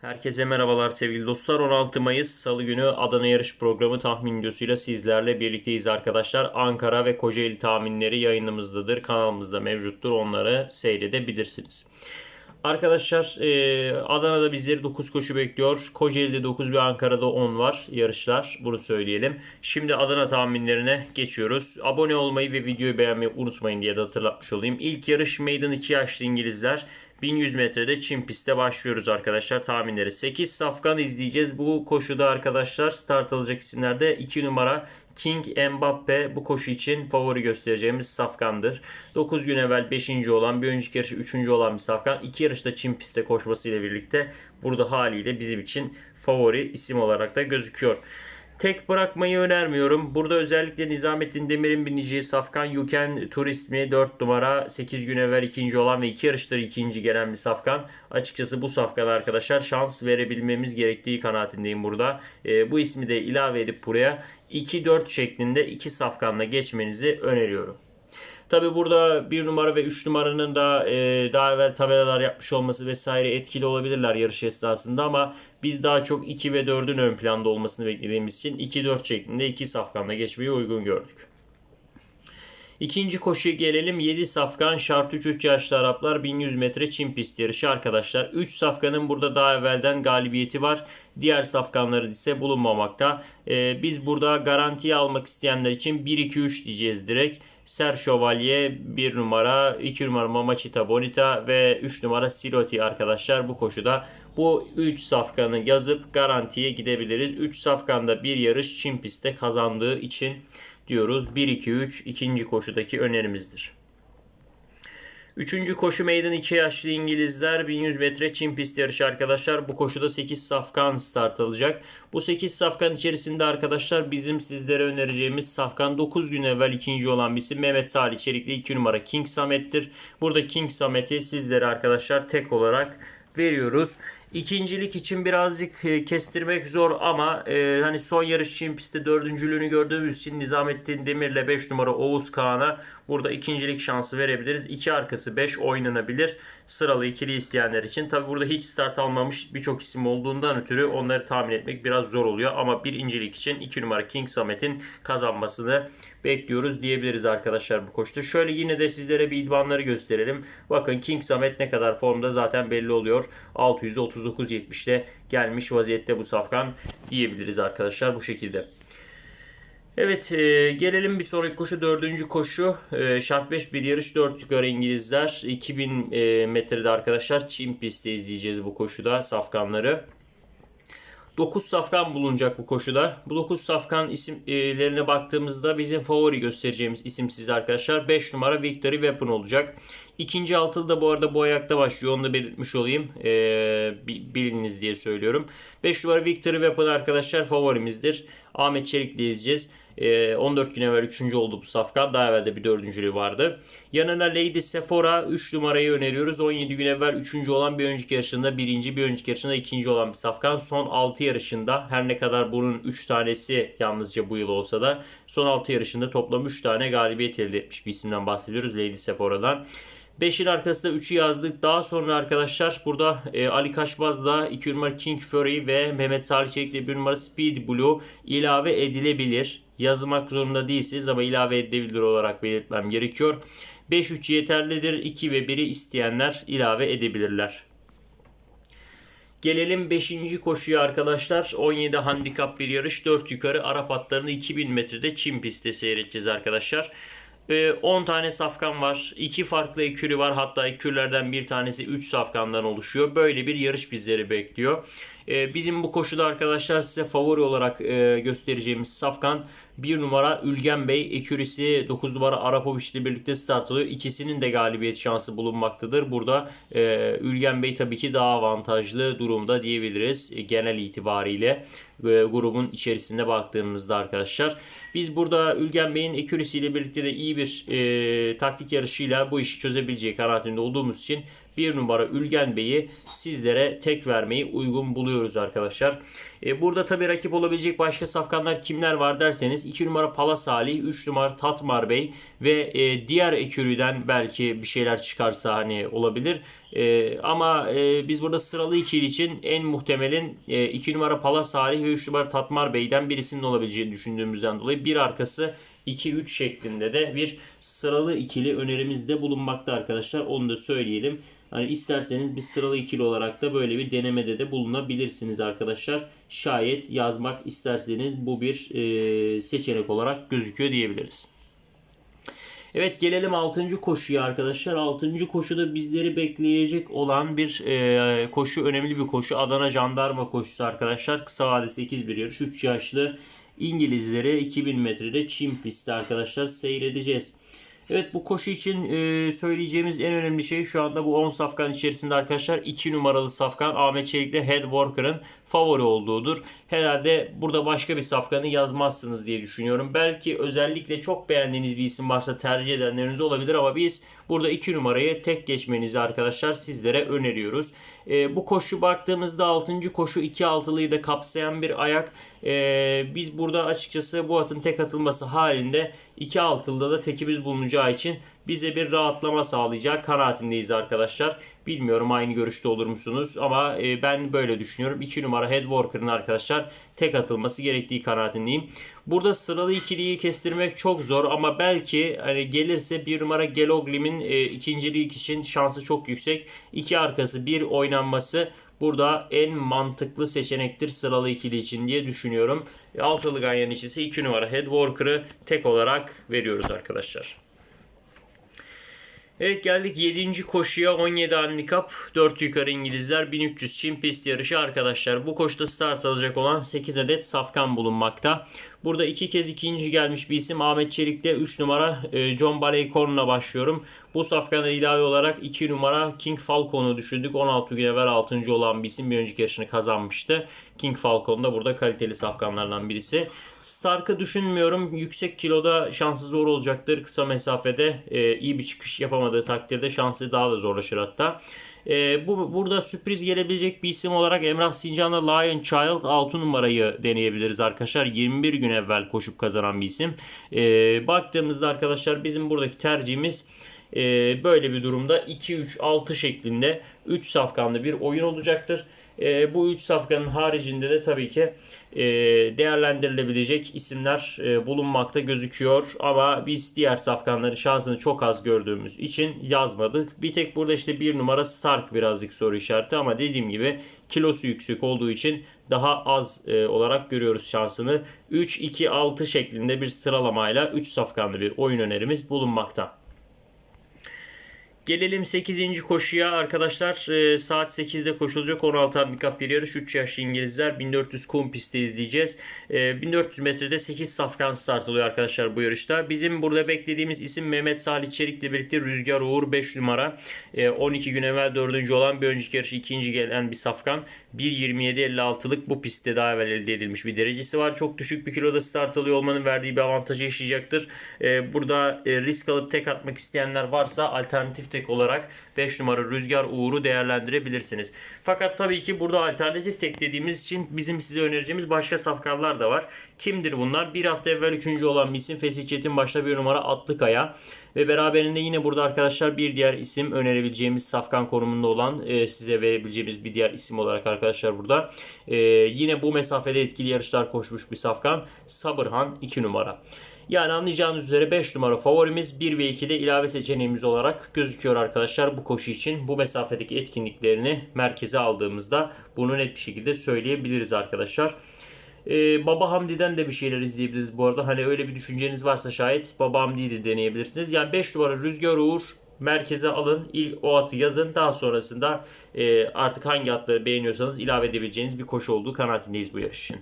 Herkese merhabalar sevgili dostlar. 16 Mayıs Salı günü Adana Yarış Programı tahmin videosuyla sizlerle birlikteyiz arkadaşlar. Ankara ve Kocaeli tahminleri yayınımızdadır. Kanalımızda mevcuttur. Onları seyredebilirsiniz. Arkadaşlar e, Adana'da bizleri 9 koşu bekliyor. Kocaeli'de 9 ve Ankara'da 10 var yarışlar. Bunu söyleyelim. Şimdi Adana tahminlerine geçiyoruz. Abone olmayı ve videoyu beğenmeyi unutmayın diye de hatırlatmış olayım. İlk yarış Meydan 2 yaşlı İngilizler. 1100 metrede Çin pistte başlıyoruz arkadaşlar tahminleri. 8 safkan izleyeceğiz. Bu koşuda arkadaşlar start alacak isimlerde 2 numara King Mbappe bu koşu için favori göstereceğimiz safkandır. 9 gün evvel 5. olan bir önceki yarışı 3. olan bir safkan. 2 yarışta Çin pistte koşmasıyla birlikte burada haliyle bizim için favori isim olarak da gözüküyor. Tek bırakmayı önermiyorum. Burada özellikle Nizamettin Demir'in bineceği Safkan Yuken Turist mi 4 numara 8 gün evvel ikinci olan ve 2 yarıştır ikinci gelen bir Safkan. Açıkçası bu Safkan arkadaşlar şans verebilmemiz gerektiği kanaatindeyim burada. E, bu ismi de ilave edip buraya 2-4 şeklinde 2 Safkan'la geçmenizi öneriyorum. Tabi burada 1 numara ve 3 numaranın da e, daha evvel tabelalar yapmış olması vesaire etkili olabilirler yarış esnasında ama biz daha çok 2 ve 4'ün ön planda olmasını beklediğimiz için 2-4 şeklinde 2 safkanla geçmeyi uygun gördük. İkinci koşuya gelelim. 7 safkan şart 3 3 yaşlı Araplar 1100 metre Çin pist yarışı arkadaşlar. 3 safkanın burada daha evvelden galibiyeti var. Diğer safkanların ise bulunmamakta. Ee, biz burada garantiye almak isteyenler için 1-2-3 diyeceğiz direkt. Ser Şövalye 1 numara, 2 numara Mamacita Bonita ve 3 numara Siloti arkadaşlar bu koşuda. Bu 3 safkanı yazıp garantiye gidebiliriz. 3 safkanda bir yarış Çin pistte kazandığı için diyoruz. 1-2-3 ikinci koşudaki önerimizdir. Üçüncü koşu meydan 2 yaşlı İngilizler 1100 metre Çin pist yarışı arkadaşlar. Bu koşuda 8 safkan start alacak. Bu 8 safkan içerisinde arkadaşlar bizim sizlere önereceğimiz safkan 9 gün evvel ikinci olan bir isim Mehmet Salih Çelikli 2 numara King Samet'tir. Burada King Samet'i sizlere arkadaşlar tek olarak veriyoruz. İkincilik için birazcık e, kestirmek zor ama e, hani son yarış Çin pistte dördüncülüğünü gördüğümüz için Nizamettin Demir'le 5 numara Oğuz Kağan'a burada ikincilik şansı verebiliriz. İki arkası 5 oynanabilir. Sıralı ikili isteyenler için. Tabi burada hiç start almamış birçok isim olduğundan ötürü onları tahmin etmek biraz zor oluyor. Ama birincilik için 2 numara King Samet'in kazanmasını bekliyoruz diyebiliriz arkadaşlar bu koştu. Şöyle yine de sizlere bir idmanları gösterelim. Bakın King Samet ne kadar formda zaten belli oluyor. 639.70'te gelmiş vaziyette bu safkan diyebiliriz arkadaşlar bu şekilde. Evet e, gelelim bir sonraki koşu dördüncü koşu e, şart 5 bir yarış 4 yukarı İngilizler 2000 e, metrede arkadaşlar Çin pistte izleyeceğiz bu koşuda safkanları. 9 safkan bulunacak bu koşuda. Bu 9 safkan isimlerine baktığımızda bizim favori göstereceğimiz isim size arkadaşlar. 5 numara Victory Weapon olacak. İkinci altılı da bu arada bu ayakta başlıyor. Onu da belirtmiş olayım. Ee, biliniz diye söylüyorum. 5 numara Victory Weapon arkadaşlar favorimizdir. Ahmet Çelik'le izleyeceğiz. 14 gün evvel 3. oldu bu safkan. Daha evvel de bir 4. vardı. Yanına Lady Sephora 3 numarayı öneriyoruz. 17 gün evvel 3. olan bir önceki yarışında 1. bir önceki yarışında 2. olan bir safkan. Son 6 yarışında her ne kadar bunun 3 tanesi yalnızca bu yıl olsa da son 6 yarışında toplam 3 tane galibiyet elde etmiş bir isimden bahsediyoruz. Lady Sephora'dan. 5'in arkasında 3'ü yazdık. Daha sonra arkadaşlar burada e, Ali Kaşbaz'la 2 numara King Fury ve Mehmet Salih Çelik'le 1 numara Speed Blue ilave edilebilir. Yazmak zorunda değilsiniz ama ilave edilebilir olarak belirtmem gerekiyor. 5-3 yeterlidir. 2 ve 1'i isteyenler ilave edebilirler. Gelelim 5. koşuya arkadaşlar. 17 handikap bir yarış. 4 yukarı Arap atlarını 2000 metrede Çin pistte seyredeceğiz arkadaşlar. 10 tane safkan var. 2 farklı ekürü var. Hatta ekürlerden bir tanesi 3 safkandan oluşuyor. Böyle bir yarış bizleri bekliyor. Bizim bu koşuda arkadaşlar size favori olarak göstereceğimiz safkan 1 numara Ülgen Bey. Ekürisi 9 numara Arapoviç ile birlikte start alıyor. İkisinin de galibiyet şansı bulunmaktadır. Burada Ülgen Bey tabii ki daha avantajlı durumda diyebiliriz genel itibariyle grubun içerisinde baktığımızda arkadaşlar. Biz burada Ülgen Bey'in ekürisiyle birlikte de iyi bir e, taktik yarışıyla bu işi çözebileceği kanaatinde olduğumuz için bir numara Ülgen Bey'i sizlere tek vermeyi uygun buluyoruz arkadaşlar. E, burada tabi rakip olabilecek başka safkanlar kimler var derseniz 2 numara Pala Salih, 3 numara Tatmar Bey ve e, diğer ekürüden belki bir şeyler çıkarsa hani olabilir. E, ama e, biz burada sıralı ikili için en muhtemelin 2 e, numara Pala Salih ve 3 numara Tatmar Bey'den birisinin olabileceğini düşündüğümüzden dolayı bir arkası 2-3 şeklinde de bir sıralı ikili önerimizde bulunmakta arkadaşlar. Onu da söyleyelim. Hani isterseniz bir sıralı ikili olarak da böyle bir denemede de bulunabilirsiniz arkadaşlar. Şayet yazmak isterseniz bu bir e, seçenek olarak gözüküyor diyebiliriz. Evet gelelim 6. koşuya arkadaşlar. 6. koşuda bizleri bekleyecek olan bir e, koşu önemli bir koşu. Adana Jandarma koşusu arkadaşlar. Kısa vade 8 bir yarış. 3 yaşlı İngilizlere 2000 metrede çim pisti arkadaşlar seyredeceğiz. Evet bu koşu için e, söyleyeceğimiz en önemli şey şu anda bu 10 safkan içerisinde arkadaşlar 2 numaralı safkan Ahmet Çelik'le Head Walker'ın favori olduğudur. Herhalde burada başka bir safkanı yazmazsınız diye düşünüyorum. Belki özellikle çok beğendiğiniz bir isim varsa tercih edenleriniz olabilir ama biz burada 2 numarayı tek geçmenizi arkadaşlar sizlere öneriyoruz. E, bu koşu baktığımızda 6. koşu 2 altılıyı da kapsayan bir ayak. E, biz burada açıkçası bu atın tek atılması halinde 2 altılıda da tekimiz bulunacağı için bize bir rahatlama sağlayacak kanaatindeyiz arkadaşlar. Bilmiyorum aynı görüşte olur musunuz ama e, ben böyle düşünüyorum. 2 numara Headworker'ın arkadaşlar tek atılması gerektiği kanaatindeyim. Burada sıralı ikiliyi kestirmek çok zor ama belki hani gelirse bir numara Geloglim'in e, ikincilik için şansı çok yüksek. İki arkası bir oynanması burada en mantıklı seçenektir sıralı ikili için diye düşünüyorum. Altılı ganyan içisi 2 numara Headworker'ı tek olarak veriyoruz arkadaşlar. Evet geldik 7. koşuya 17 handikap 4 yukarı İngilizler 1300 Çin pist yarışı arkadaşlar. Bu koşuda start alacak olan 8 adet safkan bulunmakta. Burada iki kez ikinci gelmiş bir isim Ahmet Çelik'te 3 numara e, John Baleycorn'la başlıyorum. Bu safkana ilave olarak 2 numara King Falcon'u düşündük. 16 gün evvel 6. olan bir isim bir önceki yarışını kazanmıştı. King Falcon da burada kaliteli safkanlardan birisi. Stark'ı düşünmüyorum. Yüksek kiloda şansı zor olacaktır. Kısa mesafede e, iyi bir çıkış yapamadığı takdirde şansı daha da zorlaşır hatta. E, bu Burada sürpriz gelebilecek bir isim olarak Emrah Sincan'la Lion Child 6 numarayı deneyebiliriz arkadaşlar. 21 gün evvel koşup kazanan bir isim. E, baktığımızda arkadaşlar bizim buradaki tercihimiz e, böyle bir durumda 2-3-6 şeklinde 3 safkanlı bir oyun olacaktır. E, bu 3 safkanın haricinde de tabii ki e, değerlendirilebilecek isimler e, bulunmakta gözüküyor. Ama biz diğer safkanların şansını çok az gördüğümüz için yazmadık. Bir tek burada işte bir numara Stark birazcık soru işareti ama dediğim gibi kilosu yüksek olduğu için daha az e, olarak görüyoruz şansını. 3-2-6 şeklinde bir sıralamayla 3 safkanlı bir oyun önerimiz bulunmakta. Gelelim 8. koşuya arkadaşlar. E, saat 8'de koşulacak 16 handikap bir yarış. 3 yaşlı İngilizler 1400 kum pistte izleyeceğiz. E, 1400 metrede 8 safkan start oluyor arkadaşlar bu yarışta. Bizim burada beklediğimiz isim Mehmet Salih Çelik ile birlikte Rüzgar Uğur 5 numara. E, 12 gün evvel 4. olan bir önceki yarışı ikinci gelen bir safkan. 1.27.56'lık bu pistte daha evvel elde edilmiş bir derecesi var. Çok düşük bir kiloda start alıyor olmanın verdiği bir avantajı yaşayacaktır. E, burada e, risk alıp tek atmak isteyenler varsa alternatif tek olarak 5 numara Rüzgar Uğur'u değerlendirebilirsiniz. Fakat tabii ki burada alternatif tek dediğimiz için bizim size önereceğimiz başka safkanlar da var. Kimdir bunlar? Bir hafta evvel 3. olan bir isim Fesih başta bir numara Atlıkaya. Ve beraberinde yine burada arkadaşlar bir diğer isim önerebileceğimiz safkan konumunda olan e, size verebileceğimiz bir diğer isim olarak arkadaşlar burada. E, yine bu mesafede etkili yarışlar koşmuş bir safkan Sabırhan 2 numara. Yani anlayacağınız üzere 5 numara favorimiz 1 ve 2'de ilave seçeneğimiz olarak gözüküyor arkadaşlar bu koşu için. Bu mesafedeki etkinliklerini merkeze aldığımızda bunu net bir şekilde söyleyebiliriz arkadaşlar. Ee, Baba Hamdi'den de bir şeyler izleyebiliriz bu arada. Hani öyle bir düşünceniz varsa şayet Baba Hamdi'yi de deneyebilirsiniz. Yani 5 numara Rüzgar Uğur merkeze alın. İlk o atı yazın. Daha sonrasında e, artık hangi atları beğeniyorsanız ilave edebileceğiniz bir koşu olduğu kanaatindeyiz bu yarış için.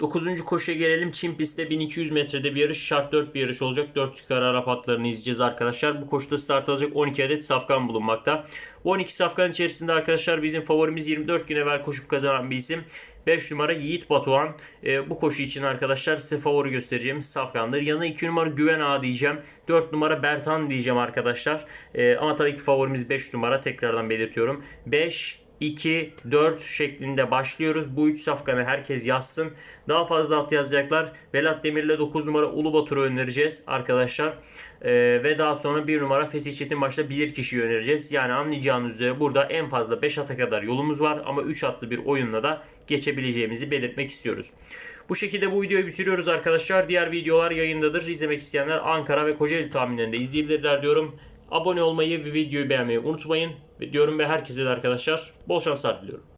9. koşuya gelelim. Çim pistte 1200 metrede bir yarış. Şart 4 bir yarış olacak. 4 yukarı Arap atlarını izleyeceğiz arkadaşlar. Bu koşuda start alacak 12 adet safkan bulunmakta. Bu 12 safkan içerisinde arkadaşlar bizim favorimiz 24 gün evvel koşup kazanan bir isim. 5 numara Yiğit Batuhan. Ee, bu koşu için arkadaşlar size favori göstereceğimiz safkandır. Yanına 2 numara Güven Ağa diyeceğim. 4 numara Bertan diyeceğim arkadaşlar. Ee, ama tabii ki favorimiz 5 numara. Tekrardan belirtiyorum. 5, 2, 4 şeklinde başlıyoruz. Bu 3 safkanı herkes yazsın. Daha fazla at yazacaklar. Velat Demir'le 9 numara Ulu Batur'u önereceğiz arkadaşlar. Ee, ve daha sonra 1 numara Fesih Çetin başta bilir kişiyi önereceğiz. Yani anlayacağınız üzere burada en fazla 5 ata kadar yolumuz var. Ama 3 atlı bir oyunla da geçebileceğimizi belirtmek istiyoruz. Bu şekilde bu videoyu bitiriyoruz arkadaşlar. Diğer videolar yayındadır. İzlemek isteyenler Ankara ve Kocaeli tahminlerinde izleyebilirler diyorum. Abone olmayı ve videoyu beğenmeyi unutmayın. Diyorum ve herkese de arkadaşlar bol şanslar diliyorum.